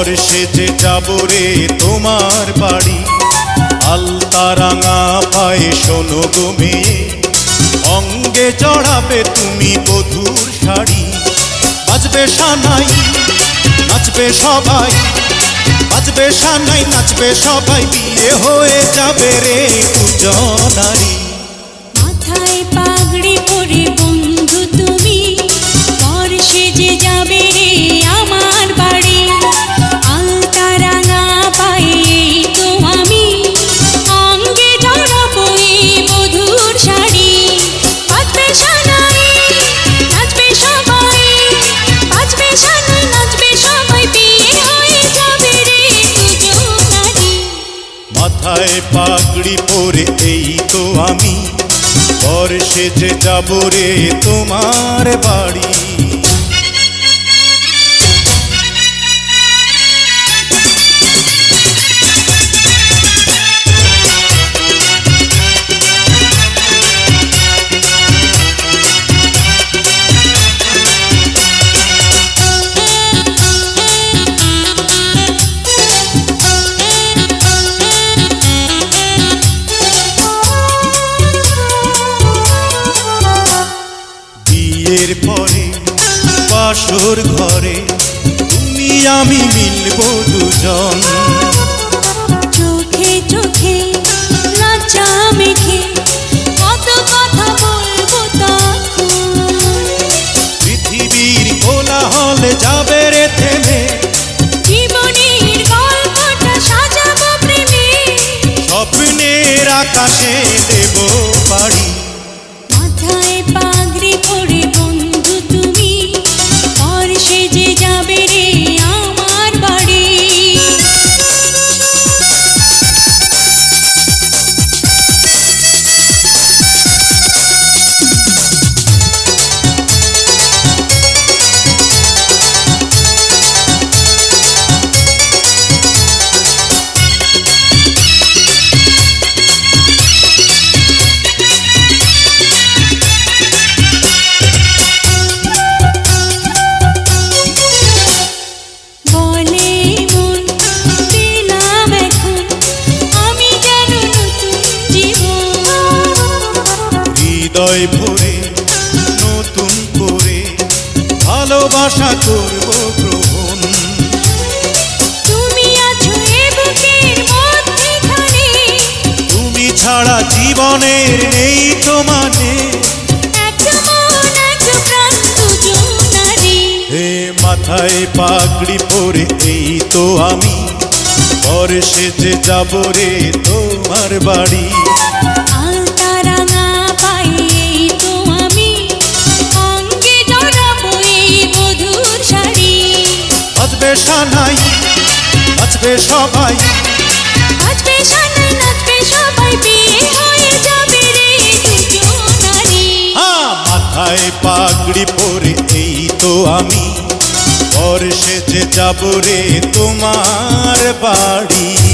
বর সেজে যাব রে তোমার বাড়ি। আলতা রাঙা পায়ে শোনো মেয়ে। অঙ্গে চড়াবে তুমি বধুর শাড়ি। বাজবে সানাই, নাচবে সবাই। বাজবে সানাই, নাচবে সবাই। বিয়ে হয়ে যাবে রে দুজনারি মাথায় পাগড়ি মাথায় পাগড়ি পরে এই তো আমি। পর সেজে যাব রে তোমার বাড়ি। বিয়ের পরে বাসর ঘরে তুমি আমি মিলবো দুজন। চোখে চোখে লজ্জা মেখে কত কথা বলব পৃথিবীর কোলাহলে যাবে রে থেমে। জীবনের গল্পটা সাজাবো প্রেমে। স্বপ্নের আকাশে ভালোবাসা করব গ্রহণ তুমি আছো বুকের মধ্যেখানে তুমি ছাড়া জীবনের নেই তো মানে এক এক প্রাণ দুজনারি হে মাথায় পাগড়ি পরে এই তো আমি। পরে সেজে যাব রে তোমার বাড়ি। নাচবে সবাই। বাজবে সানাই নাচবে সবাই বিয়ে হয়ে যাবে রে দুজনারি মাথায় পাগড়ি পরে এই তো আমি। পর সেজে যাব রে তোমার বাড়ি।